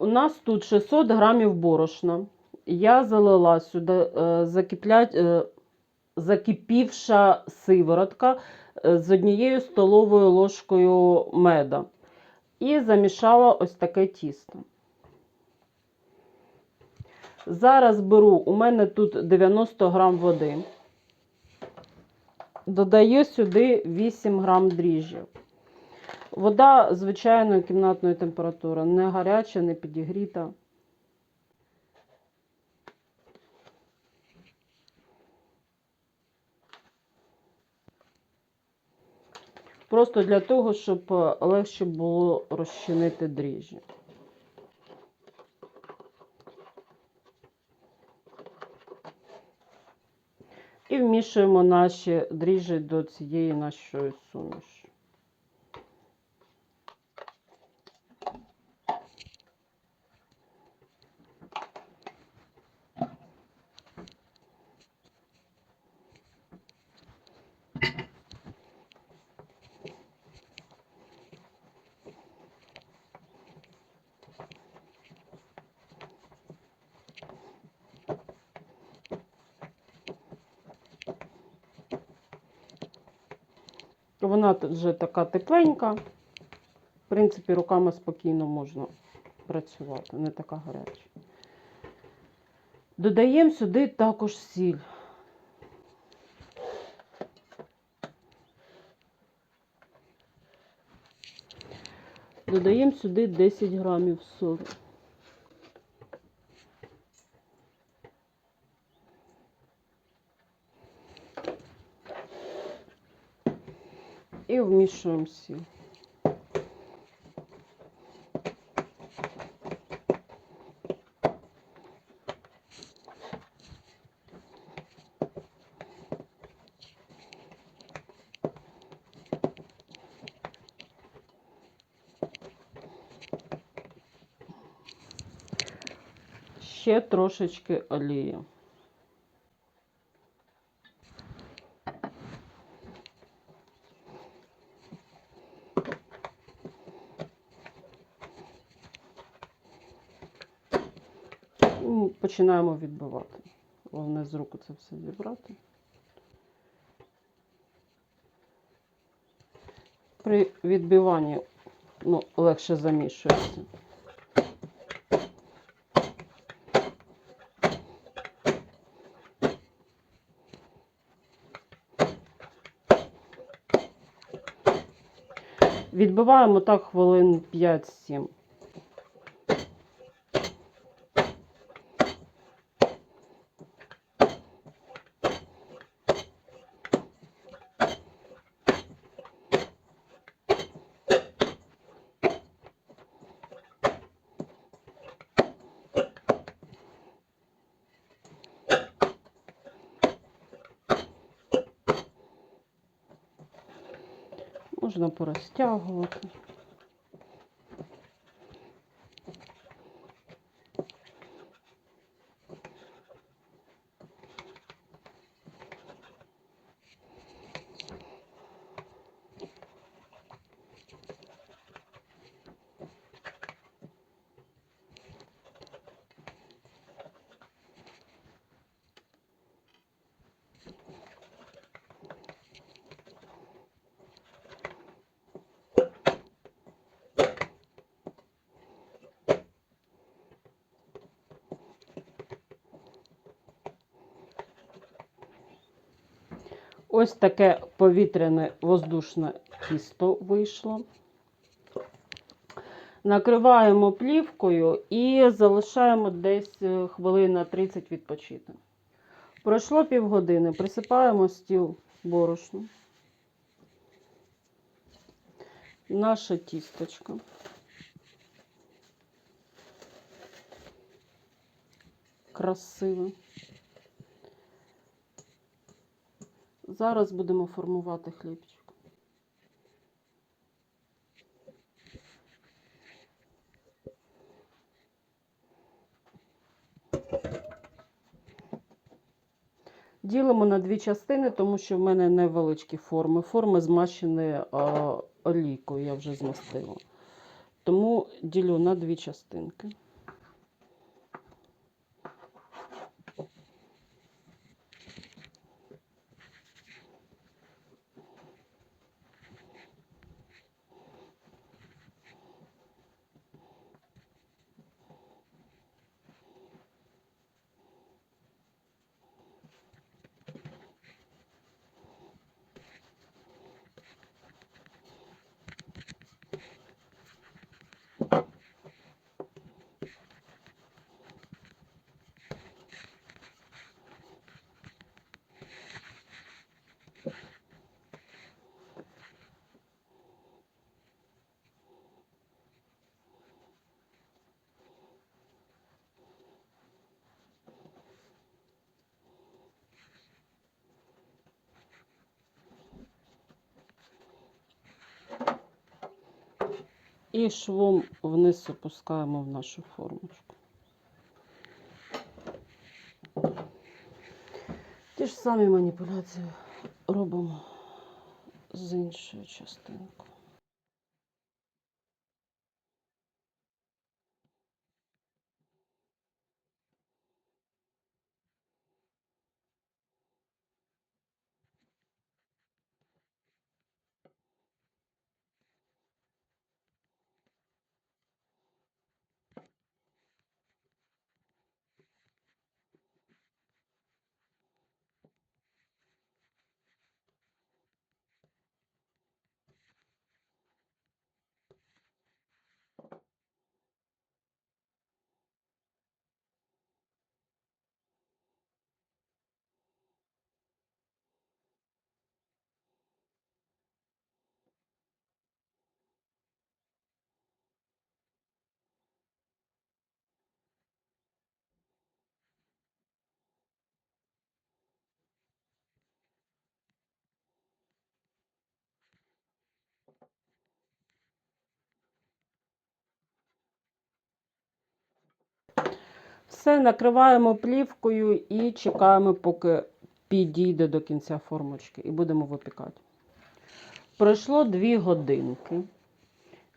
У нас тут 600 грамів борошна. Я залила сюди е, закиплять, е, закипівша сиворотка е, з однією столовою ложкою меда. І замішала ось таке тісто. Зараз беру, у мене тут 90 грам води. Додаю сюди 8 грам дріжджів. Вода звичайної кімнатної температури, не гаряча, не підігріта. Просто для того, щоб е, легше було розчинити дріжджі. І вмішуємо наші дріжджі до цієї нашої суміші. Вона вже така тепленька. В принципі, руками спокійно можна працювати, не така гаряча. Додаємо сюди також сіль. Додаємо сюди 10 грамів солі. І вмішуємо сіль. Ще трошечки олії. Ну, Починаємо відбивати. Головне з руку це все зібрати. При відбиванні ну, легше замішується. Відбиваємо так хвилин 5-7. Можна порозтягувати. Ось таке повітряне воздушне тісто вийшло. Накриваємо плівкою і залишаємо десь е, хвилин на 30 відпочити. Пройшло півгодини, присипаємо стіл борошну. Наше тісточко. Красиве. Зараз будемо формувати хлібчик. Ділимо на дві частини, тому що в мене невеличкі форми. Форми змащені олійкою, я вже змастила. Тому ділю на дві частинки. І швом вниз опускаємо в нашу формочку. Ті ж самі маніпуляції робимо з іншою частинкою. Все накриваємо плівкою і чекаємо, поки підійде до кінця формочки, і будемо випікати. Пройшло 2 годинки.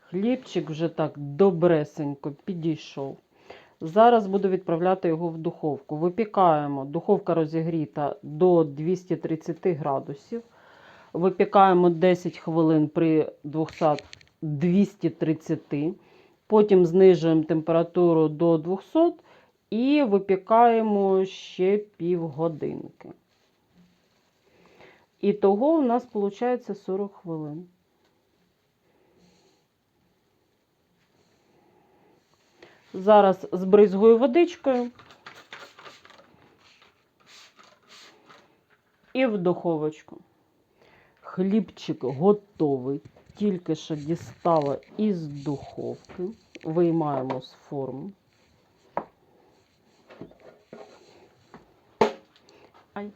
Хлібчик вже так добресенько підійшов. Зараз буду відправляти його в духовку. Випікаємо. Духовка розігріта до 230 градусів. Випікаємо 10 хвилин при 200 230. Потім знижуємо температуру до 200 і випікаємо ще півгодинки. І того у нас виходить 40 хвилин. Зараз збризгую водичкою і в духовочку. Хлібчик готовий, тільки що дістала із духовки. Виймаємо з форми. Ай.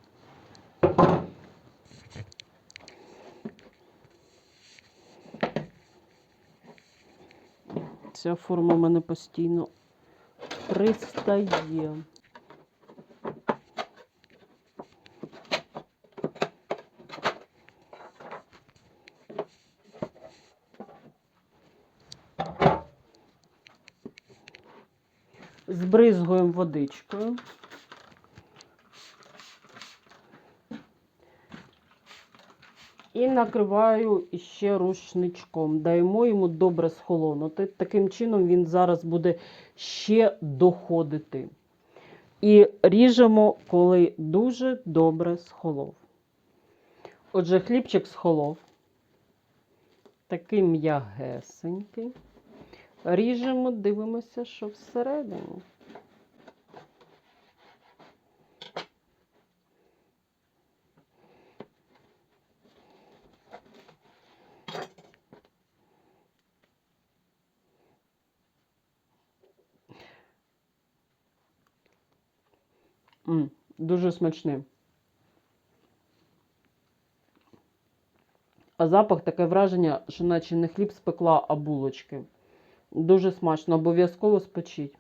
Ця форма в мене постійно пристає. Збризгуємо водичкою. І накриваю ще рушничком. Даємо йому добре схолонути. Таким чином він зараз буде ще доходити. І ріжемо, коли дуже добре схолов. Отже, хлібчик схолов. Такий м'ягесенький. Ріжемо, дивимося, що всередині. М, дуже смачний. А запах таке враження, що наче не хліб спекла, а булочки. Дуже смачно, обов'язково спечіть.